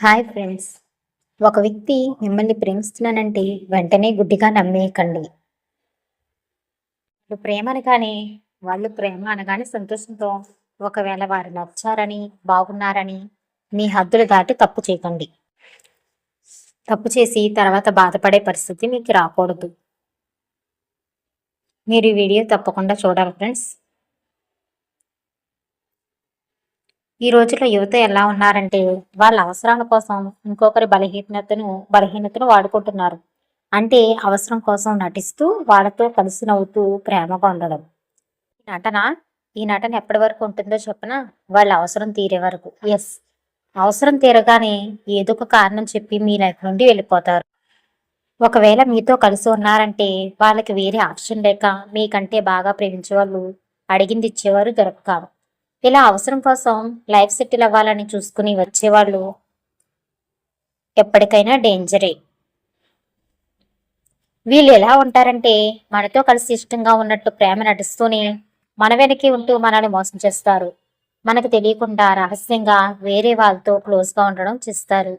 Hi friends ఒక వ్యక్తి మిమ్మల్ని ప్రేమిస్తున్నానంటే వెంటనే గుడ్డిగా నమ్మేయకండి. వాళ్ళు ప్రేమ అనగానే వాళ్ళు ప్రేమ అనగానే సంతోషంతో ఒకవేళ వారు నచ్చారని బాగున్నారని మీ హద్దులు దాటి తప్పు చేయకండి. తప్పు చేసి తర్వాత బాధపడే పరిస్థితి మీకు రాకూడదు. మీరు ఈ వీడియో తప్పకుండా చూడాలి ఫ్రెండ్స్ ఈ రోజుల్లో యువత ఎలా ఉన్నారంటే వాళ్ళ అవసరాల కోసం ఇంకొకరి బలహీనతను బలహీనతను వాడుకుంటున్నారు. అంటే అవసరం కోసం నటిస్తూ వాళ్ళతో కలిసి నవ్వుతూ ప్రేమగా ఉండడం. ఈ నటన ఈ నటన ఎప్పటి వరకు ఉంటుందో చెప్పిన? వాళ్ళ అవసరం తీరే వరకు. ఎస్ అవసరం తీరగానే ఏదో ఒక కారణం చెప్పి మీ లైఫ్ నుండి వెళ్ళిపోతారు. ఒకవేళ మీతో కలిసి ఉన్నారంటే వాళ్ళకి వేరే ఆప్షన్ లేక మీకంటే బాగా ప్రేమించే వాళ్ళు అడిగింది ఇచ్చేవారు దొరకకారు ఇలా అవసరం కోసం లైఫ్ సెటిల్ అవ్వాలని చూసుకుని వచ్చేవాళ్ళు ఎప్పటికైనా డేంజరే. వీళ్ళు ఎలా ఉంటారంటే మనతో కలిసి ఇష్టంగా ఉన్నట్టు ప్రేమ నటిస్తూనే మన వెనక్కి ఉంటూ మనల్ని మోసం చేస్తారు. మనకు తెలియకుండా రహస్యంగా వేరే వాళ్ళతో క్లోజ్గా ఉండడం చేస్తారు.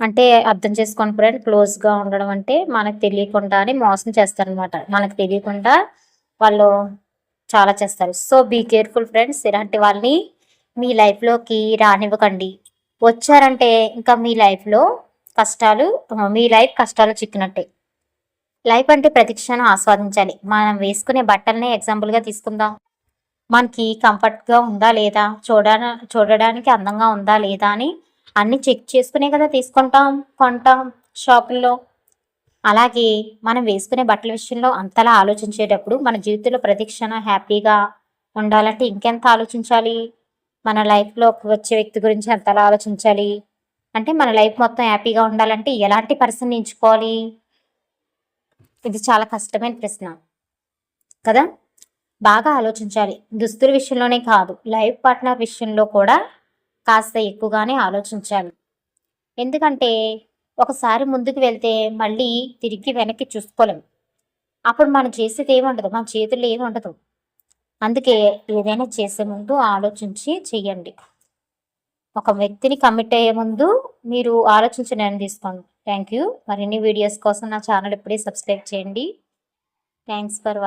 అంటే అర్థం చేసుకోండి ఫ్రెండ్ క్లోజ్గా ఉండడం అంటే మనకు తెలియకుండానే మోసం చేస్తారనమాట మనకు తెలియకుండా వాళ్ళు చాలా చేస్తారు. సో బీ కేర్ఫుల్ ఫ్రెండ్స్ ఇలాంటి వాళ్ళని మీ లైఫ్లోకి రానివ్వకండి. వచ్చారంటే ఇంకా మీ లైఫ్లో కష్టాలు మీ లైఫ్ కష్టాలు చిక్కినట్టే. లైఫ్ అంటే ప్రతి క్షణం ఆస్వాదించాలి. మనం వేసుకునే బట్టలనే ఎగ్జాంపుల్గా తీసుకుందాం. మనకి కంఫర్ట్గా ఉందా లేదా? చూడ చూడడానికి అందంగా ఉందా లేదా అని అన్ని చెక్ చేసుకునే కదా తీసుకుంటాం కొంటాం షాపుల్లో. అలాగే మనం వేసుకునే బట్టల విషయంలో అంతలా ఆలోచించేటప్పుడు మన జీవితంలో ప్రతిక్షణ హ్యాపీగా ఉండాలంటే ఇంకెంత ఆలోచించాలి? మన లైఫ్లో వచ్చే వ్యక్తి గురించి అంతలా ఆలోచించాలి? అంటే మన లైఫ్ మొత్తం హ్యాపీగా ఉండాలంటే ఎలాంటి పర్సన్ ఎంచుకోవాలి? ఇది చాలా కష్టమైన ప్రశ్న. కదా? బాగా ఆలోచించాలి. దుస్తుల విషయంలోనే కాదు లైఫ్ పార్ట్నర్ విషయంలో కూడా కాస్త ఎక్కువగానే ఆలోచించాలి ఎందుకంటే ఒకసారి ముందుకు వెళ్తే మళ్ళీ తిరిగి వెనక్కి చూసుకోలేం. అప్పుడు మనం చేసేది ఏముండదు మన చేతుల్లో ఏముండదు అందుకే ఏదైనా చేసే ముందు ఆలోచించి చెయ్యండి. ఒక వ్యక్తిని కమిట్ అయ్యే ముందు మీరు ఆలోచించి నిర్ణయం తీసుకోండి. థ్యాంక్ యూ మరిన్ని వీడియోస్ కోసం నా ఛానల్ ఇప్పుడే సబ్స్క్రైబ్ చేయండి. Thanks for